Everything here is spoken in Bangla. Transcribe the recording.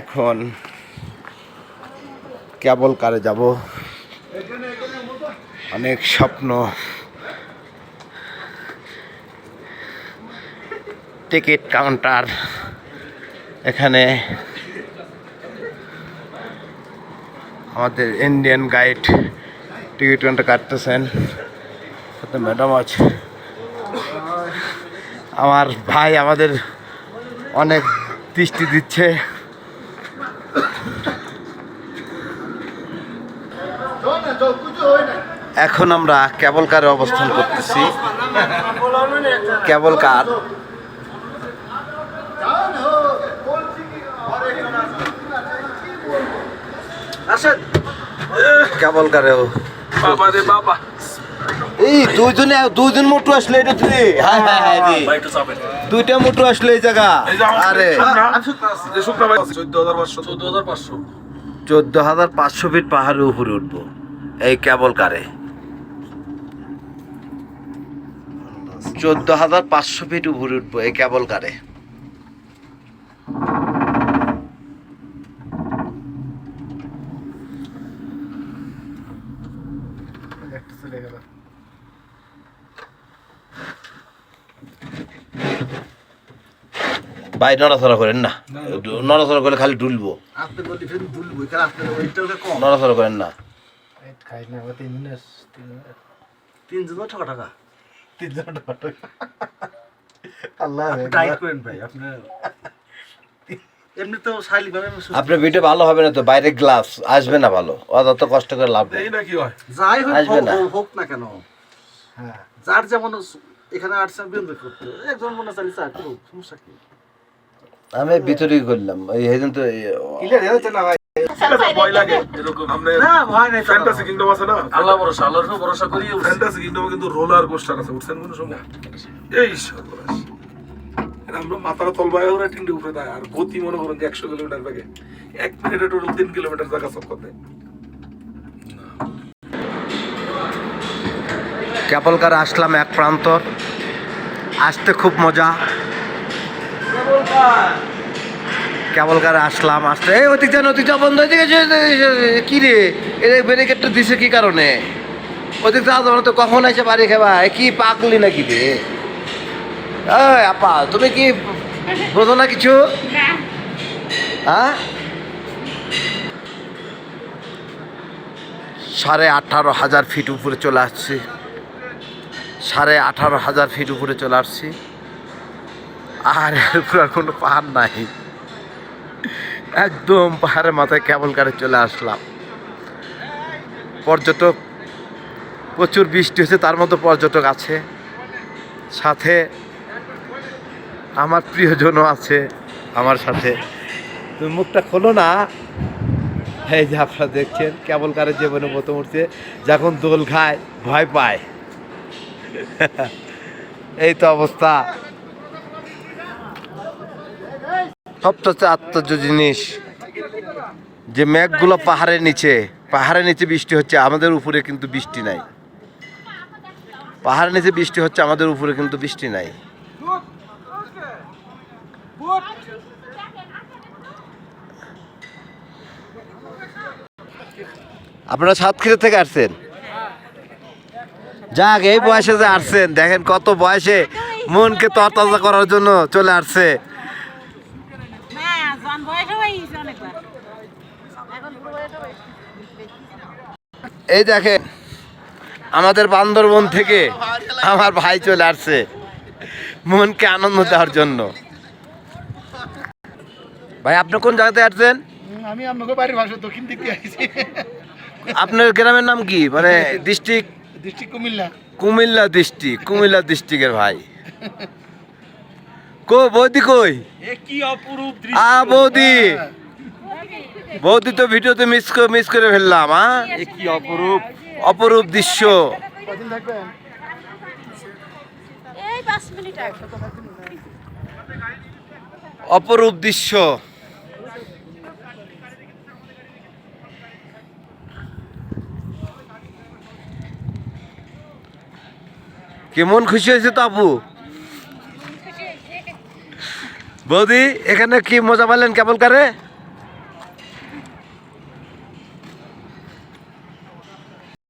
এখন কেবল কারে যাব? অনেক স্বপ্ন। টিকিট কাউন্টার এখানে। আমাদের ইন্ডিয়ান গাইড টিকিট কাউন্টার কাটতেছেন। ম্যাডাম আছে। আমার ভাই আমাদের অনেক দৃষ্টি দিচ্ছে। এখন আমরা কেবল কারে অবস্থান করতেছি। কেবল কার? কেবল কারেও বাবা রে বাবা। এই দুইজনে দুইজন মোটু আসলে এটা তুই। হায় হায় হায় রে দুইটা মোটু আসলে এই জায়গা। আরে। চোদ্দ হাজার পাঁচশো। চোদ্দ হাজার পাঁচশো ফিট পাহাড়ের উপরে উঠবো। এই কেবল কারে? চোদ্দ হাজার পাঁচশো ফিট উপরে উঠবো এই কেবল কারে। ভাই নড়াচড়া করেন না। নড়াচড়া করলে খালি ডুলবো নড়াচড়া করেন না। খাই না ও তিন তিনজন টাকা? টাকা? তিনজন আল্লাহ। টাইট করেন ভাই আপনার এমনি তো ভিডিও ভালো হবে না তো? বাইরে গ্লাস আসবে না ভালো। অত কষ্ট করে লাভ নেই। না কি হয়? যাই হোক আসবে না। হোক- না কেন। হ্যাঁ। যার যেমন এখানে আসছে বিরোধ করতে একজন মনে চালি চা করুক সমস্যা কি? আমি বিতরী করলাম। এই সেদিন তো এই- ভয় লাগে এরকম আপনি না ভয় নাই ফ্যান্টাসি কিংডম আছে না? আল্লাহ ভরসা আল্লাহর উপর ভরসা করি ফ্যান্টাসি কিংডমে কিন্তু রোলার কোস্টার আছে উঠছেন কোন সময়? এই সর্বনাশ। এটা আমরা মাথার তলবায় ওরা টিন্ডে উপরে দেয় আর গতি মনে করুন যে একশো কিলোমিটার বেগে। এক মিনিটে টোটাল তিন কিলোমিটার জায়গা সব করতে। ক্যাপলকার আসলাম এক প্রান্তর। আসতে খুব মজা। ক্যাবলকার আসলাম, আসতে এই ওদিক যান ওদিক যা বন্ধ হয়ে কি রে? এর ব্যারিকেডটা দিছে কি কারণে? ওদিক যা তোমার তো কখন এসে বাড়ি খাবা? কি পাকলি নাকি রে? এই আপা, তুমি কি বোঝো না কিছু? হ্যাঁ? সাড়ে আঠারো হাজার ফিট উপরে চলে আসছি। সাড়ে আঠারো হাজার ফিট উপরে চলে আসছি। আর আর কোনো পাহাড় নাই। একদম পাহাড়ের মাথায় কেবল কারে চলে আসলাম। পর্যটক, প্রচুর বৃষ্টি হচ্ছে তার মতো পর্যটক আছে। সাথে আমার প্রিয়জনও আছে আমার সাথে। তুমি মুখটা খোলো না। এই যে আপনারা দেখছেন, কেবল কারে জীবনে প্রথম উঠছে যখন দোল খায়, ভয় পায়। এই তো অবস্থা। সবচেয়ে আশ্চর্য জিনিস যে মেঘগুলো পাহাড়ের নিচে পাহাড়ের নিচে বৃষ্টি হচ্ছে, আমাদের উপরে কিন্তু বৃষ্টি নাই। পাহাড়ের নিচে বৃষ্টি হচ্ছে, আমাদের উপরে কিন্তু বৃষ্টি নাই। আপনারা সাতক্ষীরা থেকে আসছেন? যাক, এই বয়সে যে আসছেন, দেখেন কত বয়সে মনকে তরতাজা করার জন্য চলে আসছে। না জন বয়স হয়ে গেছে অনেকবার। এখন বয়স এই দেখেন আমাদের বান্দরবন থেকে আমার ভাই চলে আসছে। মনকে আনন্দ দেওয়ার জন্য। ভাই আপনি কোন জায়গাতে আসছেন? আমি আপনাকে বাড়ির ভাষা দক্ষিণ দিক দিয়ে আইছি আপনার গ্রামের নাম কি? মানে district district Comilla. Comilla district Comilla ডিস্ট্রিক্টের ভাই। কো বৌদি কই? এ কি অপরূপ আ বৌদি। বৌদি তো ভিডিওতে মিস মিস করে ফেললাম হ্যাঁ এ কি অপরূপ। অপরূপ দৃশ্য। এই পাঁচ মিনিট অপরূপ দৃশ্য। কেমন খুশি হয়েছে তো আপু? বৌদি এখানে কি মজা পালেন কেবল কারে?